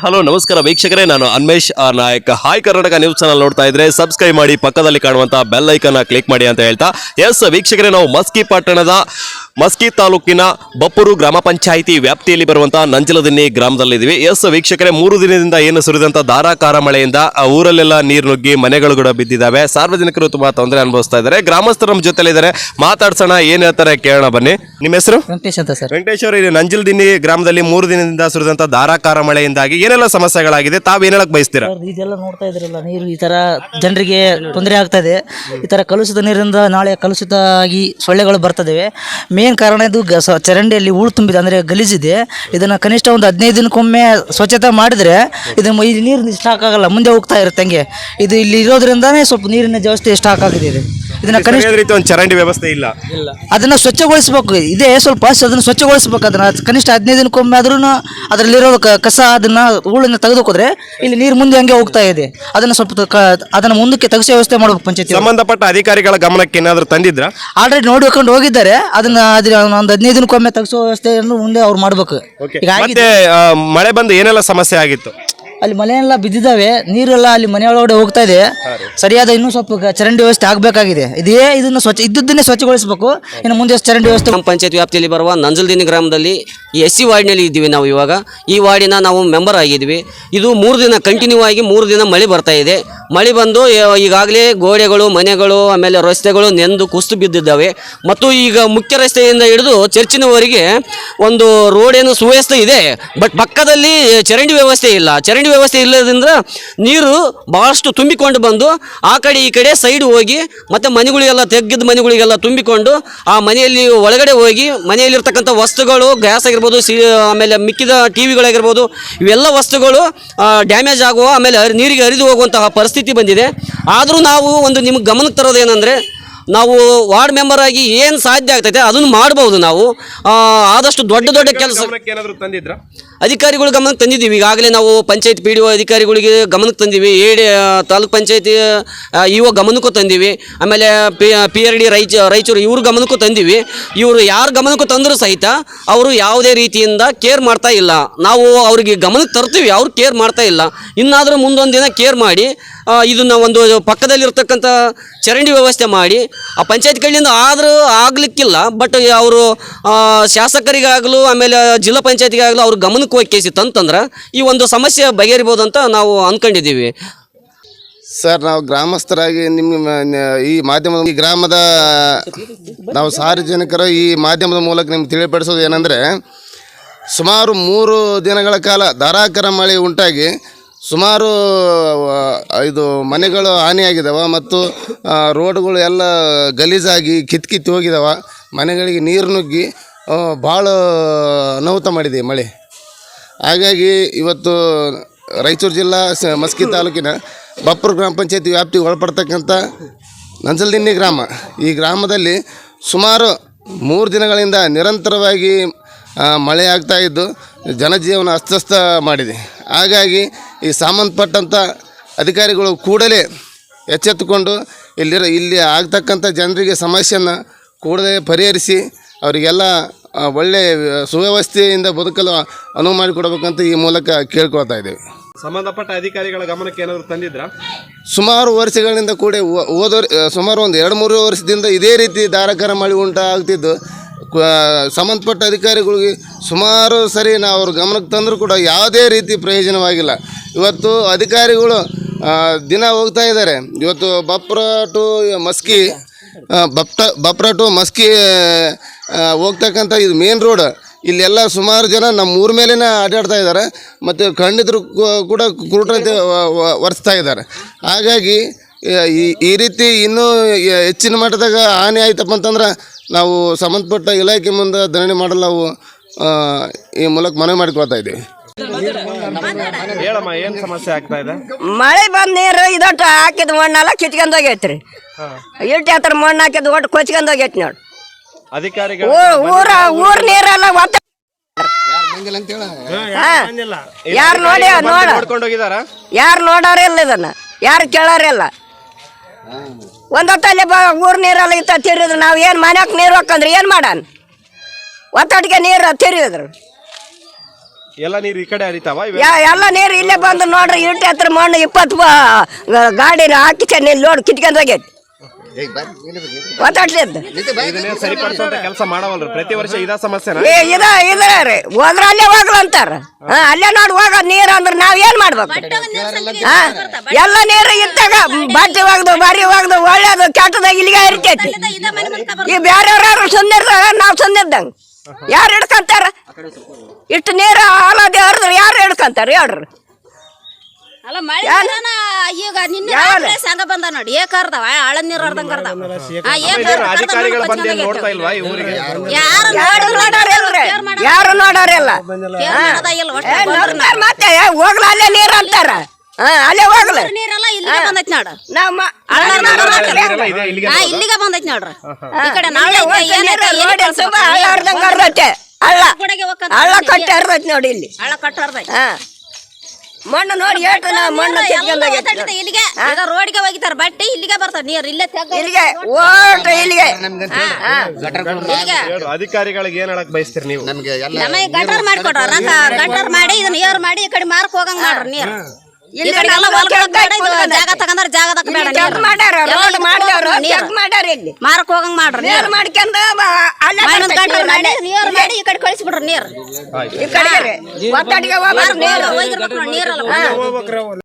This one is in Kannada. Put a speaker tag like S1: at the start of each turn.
S1: ಹಲೋ ನಮಸ್ಕಾರ ವೀಕ್ಷಕರೇ ನಾನು Anmesh R Nayak. Hi Karnataka news channel ನೋಡ್ತಾ ಇದ್ರೆ ಸಬ್ಸ್ಕ್ರೈಬ್ ಮಾಡಿ ಪಕ್ಕದಲ್ಲಿ ಕಾಣುವಂತಹ ಬೆಲ್ ಐಕನ್ ಕ್ಲಿಕ್ ಮಾಡಿ ಅಂತ ಹೇಳ್ತಾ. ಎಸ್ ವೀಕ್ಷಕರೇ ನಾವು ಮಸ್ಕಿ ಪಟ್ಟಣದ ಮಸ್ಕಿ ತಾಲೂಕಿನ ಬಪ್ಪೂರು ಗ್ರಾಮ ಪಂಚಾಯಿತಿ ವ್ಯಾಪ್ತಿಯಲ್ಲಿ ಬರುವಂತಹ ನಂಜಲದಿನ್ನಿ ಗ್ರಾಮದಲ್ಲಿದ್ದೀವಿ. ಎಸ್ ವೀಕ್ಷಕರೇ ಮೂರು ದಿನದಿಂದ ಏನು ಸುರಿದಂತ ಧಾರಾಕಾರ ಮಳೆಯಿಂದ ಆ ಊರಲ್ಲೆಲ್ಲ ನೀರು ನುಗ್ಗಿ ಮನೆಗಳು ಕೂಡ ಬಿದ್ದಿದ್ದಾವೆ. ಸಾರ್ವಜನಿಕರು ತುಂಬಾ ತೊಂದರೆ ಅನುಭವಿಸ್ತಾ ಇದ್ದಾರೆ. ಗ್ರಾಮಸ್ಥರ ನಮ್ಮ ಜೊತೆಲಿದ್ದಾರೆ. ಮಾತಾಡ್ಸೋಣ ಏನ್ ಹೇಳ್ತಾರೆ ಕೇಳೋಣ ಬನ್ನಿ. ನಿಮ್ಮ ಹೆಸರು?
S2: ವೆಂಕಟೇಶ್ ಅಂತ ಸರ್.
S1: ವೆಂಕಟೇಶ್ವರ ನಂಜಲದಿನ್ನಿ ಗ್ರಾಮದಲ್ಲಿ ಮೂರು ದಿನದಿಂದ ಸುರಿದಂತ ಧಾರಾಕಾರ ಮಳೆಯಿಂದಾಗಿ ಏನೆಲ್ಲ ಸಮಸ್ಯೆಗಳಾಗಿದೆ ತಾವ್ ಏನ್ ಬಯಸ್ತೀರಾ?
S2: ಇದೆಲ್ಲ ನೋಡ್ತಾ ಇದ್ರಲ್ಲ, ನೀರು ಈ ತರ ಜನರಿಗೆ ತೊಂದರೆ ಆಗ್ತಾ ಈ ತರ ಕಲುಷಿತ ನೀರಿಂದ ನಾಳೆ ಕಲುಷಿತ ಆಗಿ ಸೊಳ್ಳೆಗಳು ಬರ್ತದೆ ಮೇನ್ ಕಾರಣ ಇದು ಗ- ಸ- ಚರಂಡಿಯಲ್ಲಿ ಹೂಳು ತುಂಬಿದೆ, ಅಂದ್ರೆ ಗಲೀಜಿದೆ. ಇದನ್ನ ಕನಿಷ್ಠ ಒಂದು ಹದಿನೈದು ದಿನಕ್ಕೊಮ್ಮೆ ಸ್ವಚ್ಛತೆ ಮಾಡಿದ್ರೆ ಇದು ನೀರು ಸ್ಟಾಕ್ ಆಗಲ್ಲ ಮುಂದೆ ಹೋಗ್ತಾ ಇರುತ್ತೆ ಹಂಗೆ. ಇದು ಇಲ್ಲಿ ಇರೋದ್ರಿಂದಾನೇ ಸ್ವಲ್ಪ ನೀರಿನ ವ್ಯವಸ್ಥೆ ಸ್ಟಾಕ್ ಆಗಿದೆ ಇದು. ಇದನ್ನ ಕನಿಷ್ಠ
S1: ಸರಿಯಾದ ರೀತಿ ಒಂದು ಚರಂಡಿ ವ್ಯವಸ್ಥೆ ಇಲ್ಲ.
S2: ಅದನ್ನ ಸ್ವಚ್ಛಗೊಳಿಸ್ಬೇಕು. ಇದೇ ಸ್ವಲ್ಪ ಅದನ್ನ ಸ್ವಚ್ಛಗೊಳಿಸ್ಬೇಕು. ಅದನ್ನ ಕನಿಷ್ಠ ಹದಿನೈದು ದಿನಕ್ಕೊಮ್ಮೆ ಆದ್ರೂ ಅದರಲ್ಲಿರೋ ಕ- ಕಸ ಅದನ್ನ ಹೂಳನ್ನ ತೆಗೆದುಕೋದ್ರೆ ಇಲ್ಲಿ ನೀರು ಮುಂದೆ ಹಂಗೆ ಹೋಗ್ತಾ ಇದೆ. ಅದನ್ನ ಸ್ವಲ್ಪ ತ- ಕ- ಅದನ್ನ ಮುಂದಕ್ಕೆ ತೆಗೆಸೋ ವ್ಯವಸ್ಥೆ ಮಾಡ್ಬೇಕು ಪಂಚಾಯತಿ
S1: ಸಂಬಂಧಪಟ್ಟ ಅಧಿಕಾರಿಗಳ ಗಮನಕ್ಕೆ ಏನಾದ್ರು ತಂದಿದ್ರ?
S2: ಆಲ್ರೆಡಿ ನೋಡ್ಕೊಂಡು ಹೋಗಿದ್ದಾರೆ. ಅದನ್ನ ಅದ್ರ ಒಂದು ಹದಿನೈದು ದಿನಕ್ಕೊಮ್ಮೆ ತೆಗೆಸೋ ವ್ಯವಸ್ಥೆಯನ್ನು ಮುಂದೆ ಅವ್ರು ಮಾಡ್ಬೇಕು. ಈಗ ಆಗಿದೆ.
S1: ಮತ್ತೆ ಆ, ಮಳೆ ಬಂದು ಏನೆಲ್ಲ ಸಮಸ್ಯೆ ಆಗಿತ್ತು?
S2: ಅಲ್ಲಿ ಮನೆಯೆಲ್ಲ ಬಿದ್ದಿದ್ದಾವೆ ನೀರೆಲ್ಲ ಅಲ್ಲಿ ಮನೆ ಒಳಗಡೆ ಹೋಗ್ತಾ ಇದೆ. ಸರಿಯಾದ ಇನ್ನೂ ಸ್ವಲ್ಪ ಗ- ಚರಂಡಿ ವ್ಯವಸ್ಥೆ ಆಗಬೇಕಾಗಿದೆ. ಇದೇ ಇದನ್ನು ಸ್ವಚ್ಛ ಇದ್ದದ್ದನ್ನೇ ಸ್ವಚ್ಛಗೊಳಿಸಬೇಕು. ಇನ್ನು ಮುಂದೆ ಚರಂಡಿ ವ್ಯವಸ್ಥೆ
S3: ನಮ್ಮ ಪಂಚಾಯತ್ ವ್ಯಾಪ್ತಿಯಲ್ಲಿ ಬರುವ ನಂಜಲ್ದಿನಿ ಗ್ರಾಮದಲ್ಲಿ ಈ ಎಸ್ ಸಿ ವಾರ್ಡ್ನಲ್ಲಿ ಇದ್ದೀವಿ ನಾವು ಇವಾಗ. ಈ ವಾರ್ಡಿನ ನಾವು ಮೆಂಬರ್ ಆಗಿದ್ವಿ ಇದು ಮೂರು ದಿನ ಕಂಟಿನ್ಯೂ ಆಗಿ ಮೂರು ದಿನ ಮಳೆ ಬರ್ತಾ ಇದೆ. ಮಳೆ ಬಂದು ಈಗಾಗಲೇ ಗೋಡೆಗಳು, ಮನೆಗಳು, ಆಮೇಲೆ ರಸ್ತೆಗಳು ನೆಂದು ಕುಸಿದು ಬಿದ್ದಿದ್ದಾವೆ. ಮತ್ತು ಈಗ ಮುಖ್ಯ ರಸ್ತೆಯಿಂದ ಹಿಡಿದು ಚರ್ಚಿನವರೆಗೆ ಒಂದು ರೋಡ್ ಏನು ಸುವ್ಯವಸ್ಥೆ ಇದೆ. ಬಟ್ ಪಕ್ಕದಲ್ಲಿ ಚರಂಡಿ ವ್ಯವಸ್ಥೆ ಇಲ್ಲ. ಚರಂಡಿ ವ್ಯವಸ್ಥೆ ಇಲ್ಲದ್ರಿಂದ ನೀರು ಬಹಳಷ್ಟು ತುಂಬಿಕೊಂಡು ಬಂದು, ಆ ಕಡೆ ಈ ಕಡೆ ಸೈಡ್ ಹೋಗಿ, ಮತ್ತೆ ಮನೆಗಳಿಗೆಲ್ಲ ತೆಗ್ಗಿದ ಮನೆಗಳಿಗೆಲ್ಲ ತುಂಬಿಕೊಂಡು, ಆ ಮನೆಯಲ್ಲಿ ಒಳಗಡೆ ಹೋಗಿ, ಮನೆಯಲ್ಲಿರ್ತಕ್ಕಂಥ ವಸ್ತುಗಳು, ಗ್ಯಾಸ್ ಆಗಿರ್ಬೋದು, ಸಿ, ಆಮೇಲೆ ಮಿಕ್ಕಿದ ಟಿ ವಿಗಳಾಗಿರ್ಬೋದು ಇವೆಲ್ಲ ವಸ್ತುಗಳು ಡ್ಯಾಮೇಜ್ ಆಗುವ, ಆಮೇಲೆ ನೀರಿಗೆ ಹರಿದು ಹೋಗುವಂತಹ ಪರಿಸ್ಥಿತಿ ಬಂದಿದೆ. ಆದರೂ ನಾವು ಒಂದು ನಿಮ್ಗೆ ಗಮನಕ್ಕೆ ತರೋದು ಏನಂದರೆ ನಾವು ವಾರ್ಡ್ ಮೆಂಬರ್ ಆಗಿ ಏನು ಸಾಧ್ಯ ಆಗ್ತೈತೆ ಅದನ್ನು ಮಾಡ್ಬೋದು ನಾವು. ಆದಷ್ಟು ದೊಡ್ಡ ದೊಡ್ಡ ಕೆಲಸ
S1: ಏನಾದರೂ ತಂದಿದ್ರ?
S3: ಅಧಿಕಾರಿಗಳು ಗಮನಕ್ಕೆ ತಂದಿದ್ದೀವಿ. ಈಗಾಗಲೇ ನಾವು ಪಂಚಾಯತ್ ಪಿ ಡಿ ಒ ಅಧಿಕಾರಿಗಳಿಗೆ ಗಮನಕ್ಕೆ ತಂದೀವಿ ಎ ಡಿ ತಾಲೂಕ್ ಪಂಚಾಯತಿ ಇ ಒ ಗಮನಕ್ಕೂ ತಂದೀವಿ ಆಮೇಲೆ ಪಿ ಪಿ ಆರ್ ಡಿ ರೈಚ ರಾಯಚೂರು ಇವ್ರ ಗಮನಕ್ಕೂ ತಂದೀವಿ ಇವರು ಯಾರ ಗಮನಕ್ಕೂ ತಂದರೂ ಸಹಿತ ಅವರು ಯಾವುದೇ ರೀತಿಯಿಂದ ಕೇರ್ ಮಾಡ್ತಾ ಇಲ್ಲ. ನಾವು ಅವ್ರಿಗೆ ಗಮನಕ್ಕೆ ತರ್ತೀವಿ, ಅವ್ರು ಕೇರ್ ಮಾಡ್ತಾ ಇಲ್ಲ. ಇನ್ನಾದರೂ ಮುಂದೊಂದು ದಿನ ಕೇರ್ ಮಾಡಿ ಇದನ್ನು ಇದನ್ನ ಒಂದು ಪಕ್ಕದಲ್ಲಿರ್ತಕ್ಕಂಥ ಚರಂಡಿ ವ್ಯವಸ್ಥೆ ಮಾಡಿ, ಆ ಪಂಚಾಯತ್ ಕಡೆಯಿಂದ ಆದರೂ ಆಗಲಿಕ್ಕಿಲ್ಲ, ಬಟ್ ಅವರು ಶಾಸಕರಿಗಾಗಲೂ, ಆಮೇಲೆ ಜಿಲ್ಲಾ ಪಂಚಾಯತಿಗಾಗಲೂ ಅವ್ರ ಗಮನಕ್ಕೆ ಹೋಗಿ ಕೇಸಿ ತಂತಂದ್ರೆ ಈ ಒಂದು ಸಮಸ್ಯೆ ಬಗೆಹರಿಬೋದು ಅಂತ ನಾವು ಅಂದ್ಕೊಂಡಿದ್ದೀವಿ
S4: ಸರ್, ನಾವು ಗ್ರಾಮಸ್ಥರಾಗಿ ನಿಮ್ಮ, ಈ ಮಾಧ್ಯಮದ, ಈ ಗ್ರಾಮದ, ನಾವು ಸಾರ್ವಜನಿಕರು ಈ ಮಾಧ್ಯಮದ ಮೂಲಕ ನಿಮ್ಗೆ ತಿಳಿಪಡಿಸೋದು ಏನಂದರೆ, ಸುಮಾರು ಮೂರು ದಿನಗಳ ಕಾಲ ಧಾರಾಕಾರ ಮಳೆ ಉಂಟಾಗಿ ಸುಮಾರು ಇದು ಮನೆಗಳು ಹಾನಿಯಾಗಿದ್ದಾವೆ ಮತ್ತು ರೋಡ್ಗಳು ಎಲ್ಲ ಗಲೀಜಾಗಿ ಕಿತ್ ಕಿತ್ತು ಹೋಗಿದಾವ. ಮನೆಗಳಿಗೆ ನೀರು ನುಗ್ಗಿ ಭಾಳ ಅನಾಹುತ ಮಾಡಿದೆ ಮಳೆ. ಹಾಗಾಗಿ ಇವತ್ತು ರಾಯಚೂರು ಜಿಲ್ಲಾ ಮಸ್ಕಿ ತಾಲೂಕಿನ ಬಪ್ಪುರು ಗ್ರಾಮ ಪಂಚಾಯತಿ ವ್ಯಾಪ್ತಿಗೆ ಒಳಪಡ್ತಕ್ಕಂಥ ನಂಜಲ್ದಿನ್ನಿ ಗ್ರಾಮ. ಈ ಗ್ರಾಮದಲ್ಲಿ ಸುಮಾರು ಮೂರು ದಿನಗಳಿಂದ ನಿರಂತರವಾಗಿ ಮಳೆ ಆಗ್ತಾ ಇದ್ದು ಜನಜೀವನ ಅಸ್ತವ್ಯಸ್ತ ಮಾಡಿದೆ. ಹಾಗಾಗಿ ಈ ಸಂಬಂಧಪಟ್ಟಂಥ ಅಧಿಕಾರಿಗಳು ಕೂಡಲೇ ಎಚ್ಚೆತ್ತುಕೊಂಡು ಇಲ್ಲಿರೋ, ಇಲ್ಲಿ ಆಗ್ತಕ್ಕಂಥ ಜನರಿಗೆ ಸಮಸ್ಯೆಯನ್ನು ಕೂಡಲೇ ಪರಿಹರಿಸಿ, ಅವರಿಗೆಲ್ಲ ಒಳ್ಳೆಯ ಸುವ್ಯವಸ್ಥೆಯಿಂದ ಬದುಕಲು ಅನುವು ಮಾಡಿಕೊಡಬೇಕಂತ ಈ ಮೂಲಕ ಕೇಳ್ಕೊಳ್ತಾ ಇದ್ದೇವೆ.
S1: ಸಂಬಂಧಪಟ್ಟ ಅಧಿಕಾರಿಗಳ ಗಮನಕ್ಕೆ ಏನಾದರೂ ತಂದಿದ್ರ?
S4: ಸುಮಾರು ವರ್ಷಗಳಿಂದ ಕೂಡ ಓದ ಹೋದ ಸುಮಾರು ಒಂದು ಎರಡು ಮೂರು ವರ್ಷದಿಂದ ಇದೇ ರೀತಿ ಧಾರಾಕಾರ ಮಾಡಿ ಉಂಟಾಗ್ತಿದ್ದು. ಸಂಬಂಧಪಟ್ಟ ಅಧಿಕಾರಿಗಳಿಗೆ ಸುಮಾರು ಸರಿ ನಾವು ಅವ್ರ ಗಮನಕ್ಕೆ ತಂದರೂ ಕೂಡ ಯಾವುದೇ ರೀತಿ ಪ್ರಯೋಜನವಾಗಿಲ್ಲ. ಇವತ್ತು ಅಧಿಕಾರಿಗಳು ದಿನ ಹೋಗ್ತಾ ಇದ್ದಾರೆ. ಇವತ್ತು ಬಪ್ರ ಟು ಮಸ್ಕಿ ಬಪ್ಟ ಬಪ್ರ ಟು ಮಸ್ಕಿ ಹೋಗ್ತಕ್ಕಂಥ ಇದು ಮೇನ್ ರೋಡ್ ಇಲ್ಲೆಲ್ಲ ಸುಮಾರು ಜನ ನಮ್ಮ ಊರ ಮೇಲೇ ಅಡ್ಡಾಡ್ತಾ ಇದ್ದಾರೆ. ಮತ್ತು ಖಂಡಿತರು ಕೂ- ಕೂಡ ಕುರುಟಂತೆ ವ- ವ- ಇದ್ದಾರೆ. ಹಾಗಾಗಿ ಈ ಈ ರೀತಿ ಇನ್ನೂ ಹೆಚ್ಚಿನ ಮಟ್ಟದಾಗ ಹಾನಿ ಆಯ್ತಪ್ಪ ಅಂತಂದ್ರೆ ನಾವು ಸಂಬಂಧಪಟ್ಟ ಇಲಾಖೆ ಮುಂದೆ ಧರಣಿ ಮಾಡಲು ನಾವು ಈ ಮೂಲಕ ಮನವಿ ಮಾಡಿಕೊಳ್ತಾ ಇದ್ದೀವಿ.
S1: ಹೇಳಮ್ಮ ಏನ್ ಸಮಸ್ಯೆ ಆಗ್ತಾ ಇದೆ?
S5: ಮಳೆ ಬಂದ ನೀರು ಇದೊಟ್ಟು ಹಾಕಿದ ಮಣ್ಣೆಲ್ಲ ಕಿತ್ಕೊಂಡ್ ಹೋಗೈತ್ರಿ. ಇಟ್ಟು ಹತ್ರ ಮಣ್ಣು ಹಾಕಿದ್ ಒಟ್ಟು ಕೊಚ್ಕೊಂಡೋಗೈತಿ ನೋಡಿ.
S1: ಅಧಿಕಾರಿಗಳು
S5: ಊರ ಊರ್ ನೀರೆಲ್ಲ ಒತ್ತ ಯಾರು ನೋಡಿ ನೋಡ.
S1: ನೋಡ್ಕೊಂಡು ಹೋಗಿದಾರ
S5: ಯಾರು ನೋಡೋರಿಲ್ಲ ಇದನ್ನ. ಯಾರು ಕೇಳೋರಿಲ್ಲ ಒಂದೊತ್ತಲ್ಲಿ ಬ ಊರ್ ನೀರೆಲ್ಲ ಇತ್ತ ತಿರಿದ್ರು ನಾವು ಏನು ಮನ್ಯಾಗ ನೀರು ಹಾಕಂದ್ರೆ ಏನು ಮಾಡಾನ? ಒತ್ತಡಿಗೆ ನೀರು ತಿರಿದ್ರು
S1: ಎಲ್ಲ ನೀರು ಈ ಕಡೆ ಹರಿತಾವ?
S5: ಎಲ್ಲ ನೀರು ಇಲ್ಲೇ ಬಂದು ನೋಡ್ರಿ ಇಟ್ಟು ಹತ್ರ ಮಣ್ಣು ಇಪ್ಪತ್ತು ಗಾಡಿ ಹಾಕಿ ಚೆನ್ನ ನೋಡಿ ಕಿಟ್ಕೊಂಡ್ ಹೋಗೈತಿ ಒತ್ತಾಡ್ಲಿದ್ದು
S1: ಇದನ್ನೇ ಸರಿಪಡಿಸುವಂತ ಕೆಲಸ ಮಾಡವಲ್ರಿ. ಪ್ರತಿ ವರ್ಷ ಇದ ಸಮಸ್ಯೆನ?
S5: ಏ ಇದ ಇದ ರೀ. ಹೋದ್ರ ಅಲ್ಲೇ ಹೋಗ್ಲ ಅಂತಾರ. ಹಾ ಅಲ್ಲೇ ನೋಡಿ ಹೋಗ ನೀರು ಅಂದ್ರೆ ನಾವ್ ಏನ್ ಮಾಡ್ಬೇಕು? ಹಾ ಎಲ್ಲ ನೀರು ಇದ್ದಾಗ ಬಟ್ಟೆ ಒಗ್ದು ಬಾರಿ ಒಗ್ದು ಒಳ್ಳೇದು ಕೆಟ್ಟದಾಗ ಇಲ್ಲಿಗೆ ಹರಿತೈತಿ ಈ ಬೇರೆಯವ್ರು ಸುಂದಿರ್ದಾಗ ನಾವ್ ಸುಂದಿರ್ದಂಗ ಯಾರು ಹಿಡ್ಕಂತಾರ? ಇಷ್ಟು ನೀರು ಹಾಲ ಹರಿದ್ರೆ ಯಾರು ಹಿಡ್ಕಂತಾರ? ಹೇಳ್ರಿ
S6: ಅಲ್ಲ ಮಳೆ ಈಗ ನಿನ್ನೆ? ರಾತ್ರಿ ಸಂಘ ಬಂದ ನೋಡಿ ಏ ಹರ್ದವ ಆಳ ನೀರ್ ಹರ್ದಂಗ ಹರ್ದವ ಆ, ಏ
S1: ಅಧಿಕಾರಿಗಳು ಬಂದು ಏನ್ ನೋಡ್ತಾ ಇಲ್ವಾ ಇವರಿಗೆ
S6: ಯಾರು
S5: ಯಾರು ನೋಡೋರಿಲ್ರಿ ಯಾರು ನೋಡೋರಿಲ್ಲ ಏ, ನೋಡ್ತಾರ ಮತ್ತೆ ಹೋಗ್ಲ ಅಲ್ಲೇ ನೀರು ಅಂತಾರ ಹಾ ಅಲ್ಲೇ ಹೋಗ್ಲ.
S6: ನೀರೆಲ್ಲ ಇಲ್ಲಿಗೆ ಬಂದೈತಿ ನೋಡು.
S5: ನಮ್ಮ
S1: ಇದೆ ಇಲ್ಲಿಗೆ
S6: ಹಾ ಇಲ್ಲಿಗೆ ಬಂದೈತಿ ನೋಡ್ರಿ. ಈ ಕಡೆ ನಾಳೆ ಕಳ್ಸ್ಬೇಕು?
S5: ಹಳ್ಳ ಹರ್ದಂಗ ಹರ್ದೈತೆ ಹಳ್ಳ ಕಟ್ಟಿ ಹರ್ದೈತಿ ನೋಡಿ ಇಲ್ಲಿ.
S6: ಹಳ್ಳ ಕಟ್ಟ ಹರ್ದೈತಿ.
S5: ಹಾ. ಮಣ್ಣು ನೋಡಿ ನಾ ಮಣ್ಣು
S6: ಎಲ್ಲ ಇಲ್ಲಿಗೆ. ಈಗ ರೋಡ್ಗೆ ಹೋಗಿತಾರ ಬಟ್ಟೆ ಇಲ್ಲಿಗೆ ಬರ್ತಾರ. ನೀರ್ ಇಲ್ಲೇ ತೆಗ್ದು
S5: ಇಲ್ಲಿಗೆ ಓಟ ಇಲ್ಲಿಗೆ.
S1: ಅಧಿಕಾರಿಗಳಿಗೆ ಏನ್ ಹೇಳಕ್ ಬಯಸ್ತೀರಿ ನೀವು?
S4: ನಮಗೆ
S6: ಗಟರ್ ಮಾಡಿಕೊಡ್ರ ಗಟರ್ ಮಾಡಿ ಇದನ್ನ ಏರ್ ಮಾಡಿ ಈ ಕಡೆ ಮಾರ್ಕ್ ಹೋಗಂಗ್ ಮಾಡ್ರಿ ನೀರ್. ಮಾರಕ್ ಹೋಗಂಗ್ ಮಾಡ್ರಿ
S5: ನೀರ್ ಮಾಡ್ಕೊಂಡ
S6: ಮಾಡಿ ನೀರ್ ಮಾಡಿ ಈ ಕಡೆ ಕಳಿಸ್ಬಿಡ್ರಿ ನೀರ್.
S5: ಈ. ಒತ್ತಡಿಗೆ
S6: ನೀರಲ್ಲ.